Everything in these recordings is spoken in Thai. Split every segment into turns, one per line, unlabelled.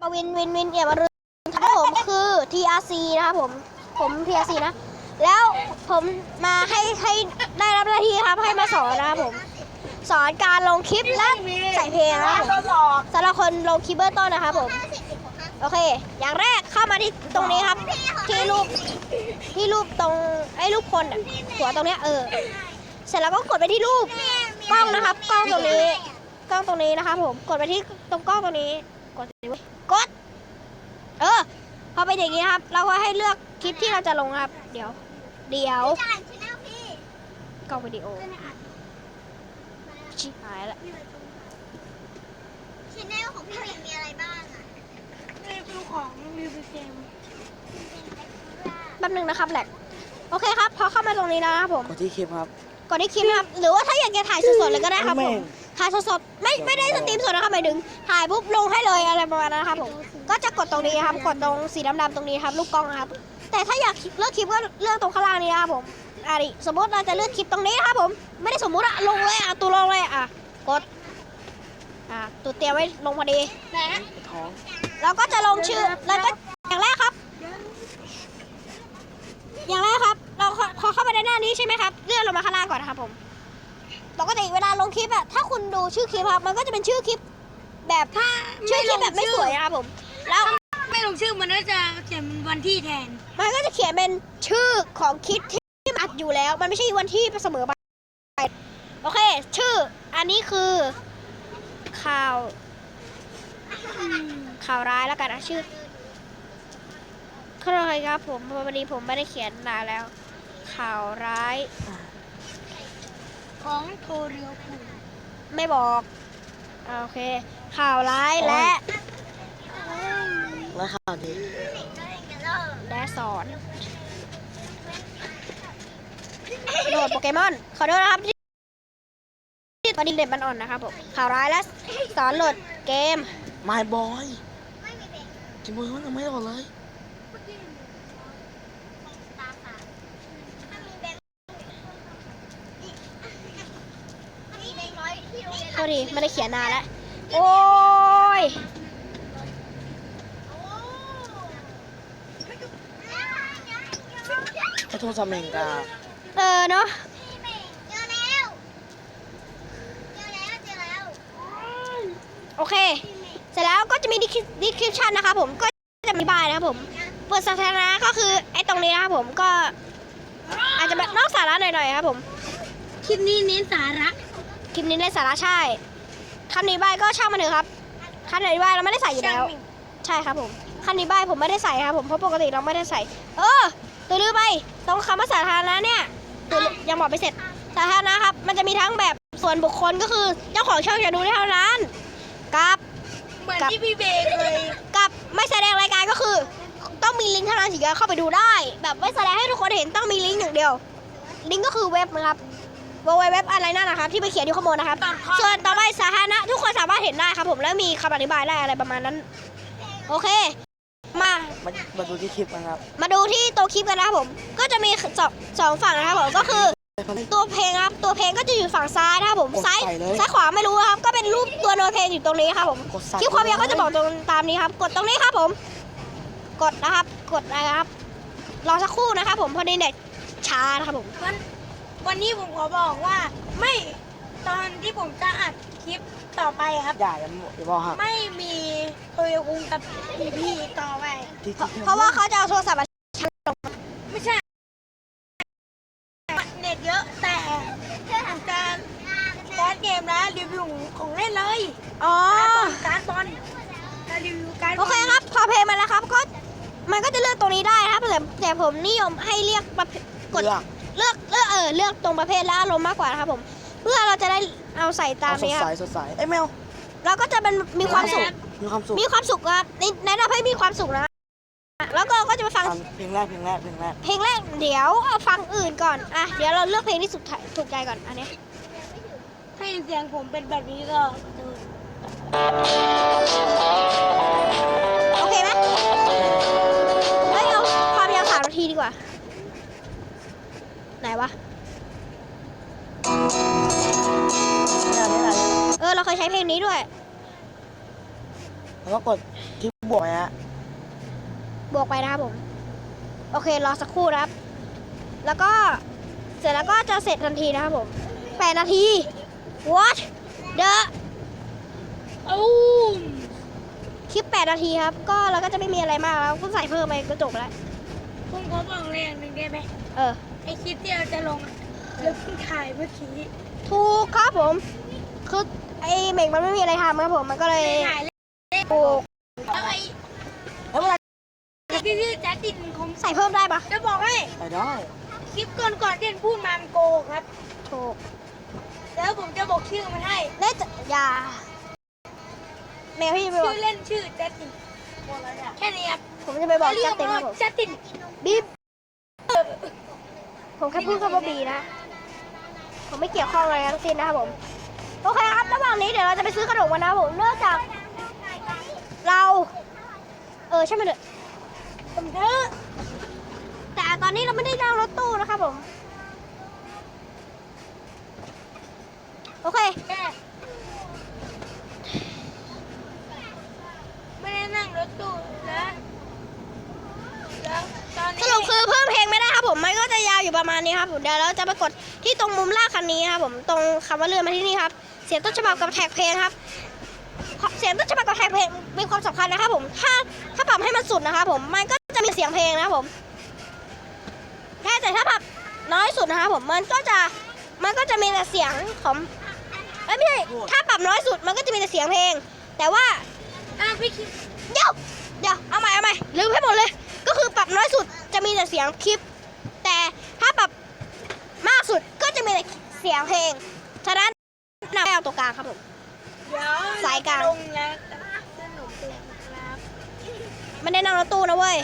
ปวินวินวินเอี่ยมอรุณครับผมคือ TRC นะครับผม ผม TRC นะ แล้วผมมาให้ให้ได้รับหน้าที่ครับให้มาสอนนะครับผม สอนการลงคลิปและใส่เพลงนะครับผมสำหรับคนลงคลิปเบอร์ต้นนะครับผม โอเค อย่างแรกเข้ามาที่ตรงนี้ครับ ที่รูปที่รูปตรงไอ้รูปคนอะหัวตรงเนี้ยเออ เสร็จแล้วก็กดไปที่รูปกล้องนะครับ กล้องตรงนี้ กล้องตรงนี้นะครับผม กดไปที่ตรงกล้องตรงนี้ กดสิเว้ยกด เออ พอเป็นอย่างนี้นะครับ เราก็ให้เลือกคลิปที่เราจะลงครับ เดี๋ยว เดี๋ยว
จ่ายชแนลพี่
กล้องวิดีโอชิบหายละ
ชแนลของพี่หมิงมีอะไรบ้างอะ
รีวิวของรีวิวเกม
แป๊บนึงนะครับแหลกโอเคครับ พอเข้ามาตรงนี้แล้วนะครับผม
กดที่คลิปครับ
กดที่คลิปนะครับ หรือว่าถ้าอยากจะถ่ายสดๆเลยก็ได้ครับผ
แม่
ม
ง
ถ่ายสดๆไม่ไม่ได้สตรีมสดนะครับหมายถึงถ่ายปุ๊บลงให้เลยอะไรประมาณนั้นนะครับผมก็จะกดตรงนี้ครับ กดตรงสีดำๆตรงนี้ครับลูกกล้องครับ แต่ถ้าอยากเลือกคลิปก็เลือกตรงข้างล่างนี้นะครับผมอะดิสมมติเราจะเลือกคลิปตรงนี้นะครับผม ไม่ได้สมมุติอะลงเลยอะตัวลงเลยอะกดอะตัวเตรียมไว้ลงพอดี
ท้อง
เราก็จะลงชื่อแล้วก็อย่างแรกครับ อย่างแรกครับ เราขอเข้าไปในหน้านี้ใช่ไหมครับ เลื่อนลงมาข้างล่างก่อนครับผม ปกติเวลาลงคลิปอะถ้าคุณดูชื่อคลิปครับ มันก็จะเป็นชื่อคลิป แบบชื่อคลิปแบบไม่สวยนะครับผม แล้ว
ไม่ลงชื่อมันก็จะเขียนเป็นวันที่แทน
มันก็จะเขียนเป็นชื่อของคลิปที่อัดอยู่แล้ว มันไม่ใช่วันที่เสมอไปโอเค ชื่อ อันนี้คือข่าวข่าวร้ายแล้วกันนะชื่อขอโทษครับผมพอดีผมไม่ได้เขียนนานแล้ว ข่าวร้าย
ของโทเรียวคู
ไม่บอกอ่าโอเค ข่าวร้ายและ
แล้วข่าวดี
และสอนโหลดโปเกมอน ขอโทษนะครับที่ที่ตอนนี้เด็ดมันอ่อนนะครับผม ข่าวร้ายและสอนโหลดเกม
My boy จิมบอยมันยังไม่หมดเลย
โทษทีไม่ได้เขียนนานแล้ว โอ้ย
ไอ้โทรศัพท์เมงกา
เออเนาะ
เจอแล้วเจอแล้วเจอแล้ว
โอเค เสร็จแล้วก็จะมีดีคริปชันนะครับผมก็จะมีบายนะครับผมเปิดสาธารณะก็คือไอ้ตรงนี้นะครับผมก็อาจจะแบบนอกสาระหน่อยๆครับผม
คลิปนี้เน้นสาระ
คลิปนี้ในสาระใช่คำนี้บายก็ช่างมันเถอะครับคำนี้บายเราไม่ได้ใส่อยู่แล้ว ใช่ครับผมคำนี้บายผมไม่ได้ใส่ครับผมเพราะปกติเราไม่ได้ใส่ เออตัวลืมไปตรงคำว่าสาธารณะเนี่ยตัวลืมยังบอกไม่เสร็จสาธารณะครับ มันจะมีทั้งแบบส่วนบุคคลก็คือเจ้าของช่องจะดูได้เท่านั้นกับ
เหมือน
กับ
ที่พี่เบย์เคย
กับไม่แสดงรายการก็คือ ต้องมีลิงก์เท่านั้นถึงจะเข้าไปดูได้ แบบไม่แสดงให้ทุกคนเห็นต้องมีลิงก์อย่างเดียว ลิงก์ก็คือเว็บนะครับ เว็บอะไรนั่นนะครับที่ไปเขียนอยู่ข้างบนนะครับ ส่วนต่อไปสาธารณะทุกคนสามารถเห็นได้ครับผมแล้วมีคำอธิบายได้อะไรประมาณนั้น โอเค มา
มามาดูที่คลิปนะครับ
มาดูที่ตัวคลิปกันนะครับผม ก็จะมีสองสองฝั่งนะครับผมก็คือตัวเพลงครับตัวเพลงก็จะอยู่ฝั่งซ้ายนะครับผม
กด
ซ้าย
ใส่เลย
ซ้ายขวาไม่รู้ครับ ก็เป็นรูปตัวโน้ตเพลงอยู่ตรงนี้ครับผม
กดใส่
คลิปความยาวก็จะบอกตรงตามนี้ครับ กดตรงนี้ครับผม กดนะครับ กดนะครับรอสักครู่นะครับผมพอดีเน็ตช้านะครับผม
วันวันนี้ผมขอบอกว่า ไม่ตอนที่ผมจะอัดคลิปต่อไปครับ
อย่าอย่าอย่าบอกครับ
ไม่มีโทเรียวคูกับพี่พี่ต่อไป
ที่
เพราะ
ที่
เพราะว่าเขาจะเอาโทรศัพท์มา
ไม่ใช่เน็ตเยอะแต่การการดเกมและรีวิวของเล่นเลย
อ๋อ
การดบอลการรีวิวการดบ
โอ
อล
เคครับ พอเพลงมาแล้วครับก็มันก็จะเลือกตรงนี้ได้นะครับแต่แต่ผมนิยมให้เรียกประเภทกด
เลือก
เลื อกเลือกเออเลือกตรงประเภทและอารมณ์มากกว่านะครับผม เพื่อเราจะได้เอาใส่ตาม
เอาสด
นี้ค
ใส
รับ
สดใสเอ้ยแมว
เราก็จะเป็นมีความสุข
มีความสุข
มีความสุขครับนี่แนะนำให้มีความสุขนะ แล้วก็ก็จะไปฟัง
ฟังเพลงแรกเพลงแรกเพลงแรก
เพลงแรกเดี๋ยวเอาฟังอื่นก่อนอะเดี๋ยวเราเลือกเพลงที่สุดถูกใจก่อนอันเนี้ย
ถ้าเสียงผมเป็นแบบนี้ก็
เนี่
ยเนี่ยเนี่ย
เออเราเคยใช้เพลงนี้ด้วย
แล้วก็กดที่บวกไหมฮะ
บวกไปนะครับผม โอเค รอสักครู่นะครับ แล้วก็เสร็จแล้วก็จะเสร็จทันทีนะครับผมแปดนาที what the
อู้ม
คลิป8นาทีครับ ก็เราก็จะไม่มีอะไรมากแล้วก็ใส่เพิ่มไปก็จบแล้ว
ผมขอบอกเลยอย่างหนึ่งได้ไหม
เออ
ไอคลิปที่เราจะลงอะเราเพิ่งถ่ายเมื่อกี้
ถูกครับผม คือไอ้เหม่งมันไม่มีอะไรทำครับผมมันก็เลย
ถ่ายเล่น
ถูก
แล้วไอ
แล้วเวลา
ที่ชื่อแจ๊ดดินผม
ใส่เพิ่มได้ปะ
จะบอกให้
ไปได้
คลิปก่อนก่อนๆที่พูดมามันโกหกครับ
ถูก
แล้วผมจะบอกชื่อมันให้
เน่จะอย่าแมวพี่จะไปบ
ชื่
อก
อเล่นชื่อแจ๊ดดินแค่นี้ครับ
ผมจะไปบอก
เรี
จั
ย
ด
ก
เต็มค
ว่า
รับผม
แจ๊ดดิน
บีบผมแค่พูดคำว่าบีนะ ผมไม่เกี่ยวข้องอะไรทั้งสิ้นนะครับผม โอเคครับ ระหว่างนี้เดี๋ยวเราจะไปซื้อขนมกันนะครับผม เนื่องจาก เรา เออใช่ไหมเถอะ
ผมเถอะ
แต่ตอนนี้เราไม่ได้นั่งรถตู้นะครับผม โอเค
แค่ไม่ได้นั่งรถตู้แล้วแล้วตอน
ส
นี้
รุปคือเพิ่มเพลงไม่ได้ครับผม ประมาณนี้ครับผมเดี๋ยวเราจะไปกดที่ตรงมุมล่างคันนี้ครับผมตรงคำว่าเลื่อนมาที่นี่ครับเสียงต้นฉบับกับแท็กเพลงครับเสียงต้นฉบับกับแท็กเพลงมีความสำคัญนะครับผมถ้าถ้าปรับให้มันสุดนะครับผมมันก็จะมีเสียงเพลงนะครับผมแค่แต่ถ้าปรับน้อยสุดนะครับผมมันก็จะมันก็จะมีแต่เสียงของเอ้ยไม่ใช่ถ้าปรับน้อยสุดมันก็จะมีแต่เสียงเพลง แต่ว่า
อะพี่คิด
เดี๋ยวเดี๋ยวเอาใหม่เอาใหม่ลืมให้หมดเลย ก็คือปรับน้อยสุดจะมีแต่เสียงคลิป แต่ถ้าปรับมากสุดก็จะ มีแต่เสียงเพลงฉะนั้นนำไปเอาตัวกลางครับผม
เดี๋ยว
สายกลาง
ลงแล้วสนุกเลยครับ
ไม่ได้นั่งรถตู้นะเว้ย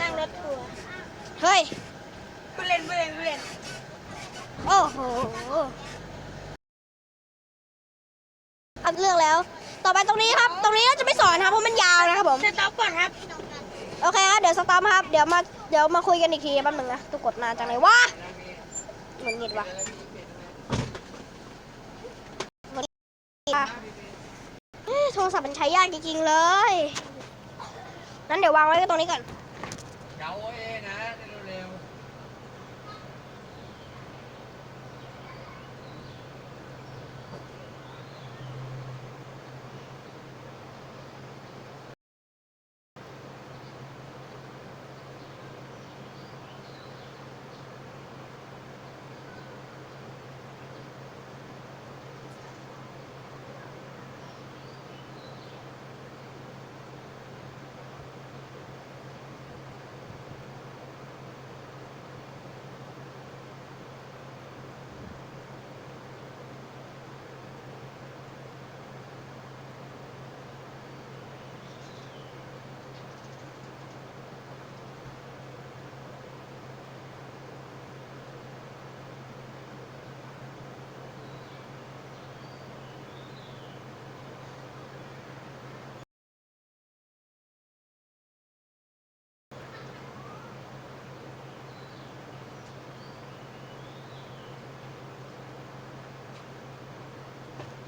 นั่งรถทัวร์
เฮ้ย
ผู้เล่นผู้เล่นผู้เล่น
โอ้โหอันเรื่องแล้ว ต่อไปตรงนี้ครับ ตรงนี้เราจะไม่สอนนะครับเพราะมันยาวนะครับผม
สต็อปก่อนครับ
โอเคครับเดี๋ยวสตาร์ทครับ เดี๋ยวมาเดี๋ยวมาคุยกันอีกทีแป๊บนึงนะตุกกดนานจังเลยวะเหมือนงิดวะเหมือนงิดวะเอ้ยโทรศัพท์มันใช้ยากจริงๆเลย นั้นเดี๋ยววางไว้ตรงนี้ก่อน
เจ้าเองนะเร็ว ๆ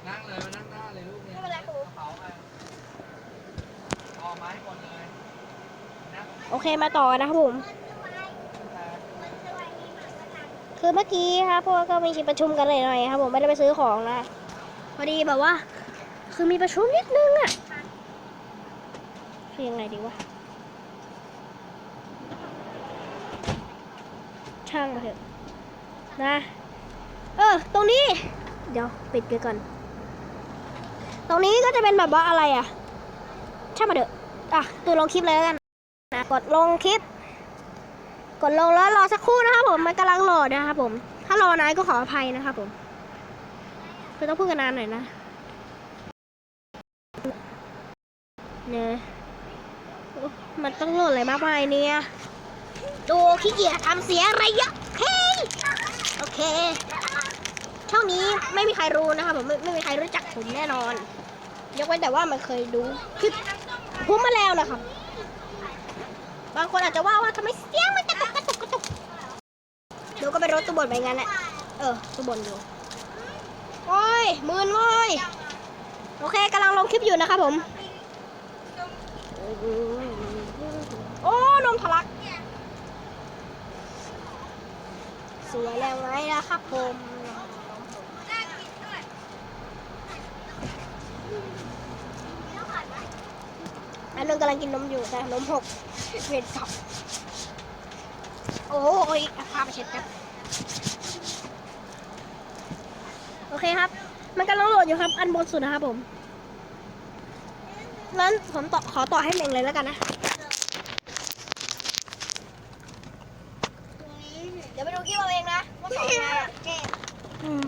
นั่งเลยมานั่งหน้าเลยลูกเนี่ย
ไม่เป็นไรครับผม
กระเป๋าไปเอไม้หมดเลยนะ
โอเคมาต่อนะครับผม คือเมื่อกี้ครับพวกก็มีประชุมกันหน่อยๆครับผมไม่ได้ไปซื้อของนะ พอดีแบบว่า คือมีประชุมนิดนึงอะคือยังไงดีวะช่างมาเถอะนะ เออ ตรงนี้ เดี๋ยวปิดไปก่อน ตรงนี้ก็จะเป็นแบบว่าอะไรอะช่างมาเถอะ อะตัวลงคลิปเลยแล้วกันนะกดลงคลิป กดลงแล้วรอสักครู่นะครับผมมันกำลังโหลดนะครับผม ถ้ารอนานก็ขออภัยนะครับผมคือต้องพูดกันนานหน่อยนะเนี่ยมันต้องโหลดอะไรมากมายเนี่ยดูขี้เกียจทำเสียอะไรเยอะโอเคโอเค ช่องนี้ไม่มีใครรู้นะครับผมไม่ไม่มีใครรู้จักผมแน่นอน ยกเว้นแต่ว่ามันเคยดูคลิป ผมมาแล้วนะครับ บางคนอาจจะว่าว่าทำไมเสียงมันกระตุกกระตุกกระตุกเดี๋ยวก็ไปรถตู้บนไปงั้นแหละ เออตู้บนอยู่โอ้ยมืนโว้ย โอเคกำลังลงคลิปอยู่นะครับผม โอ้นมทะลัก สวยแล้วไงนะครับผม
น่ากินด้วย
อั นนึงกำลังกินนมอยู่แต่นมหกเวรกลับโอ้ยเอาผ้ามาเช็ดครับโอเคครับ มันกำลังโหลดอยู่ครับ อันบนสุดนะครับผมนั้นผมต่อขอต่อให้เมงเลยแล้วกันนะเดี๋ยวไปดูคลิปเอาเองนะว่าสอนยังไงอะ
เจ็บ
อืม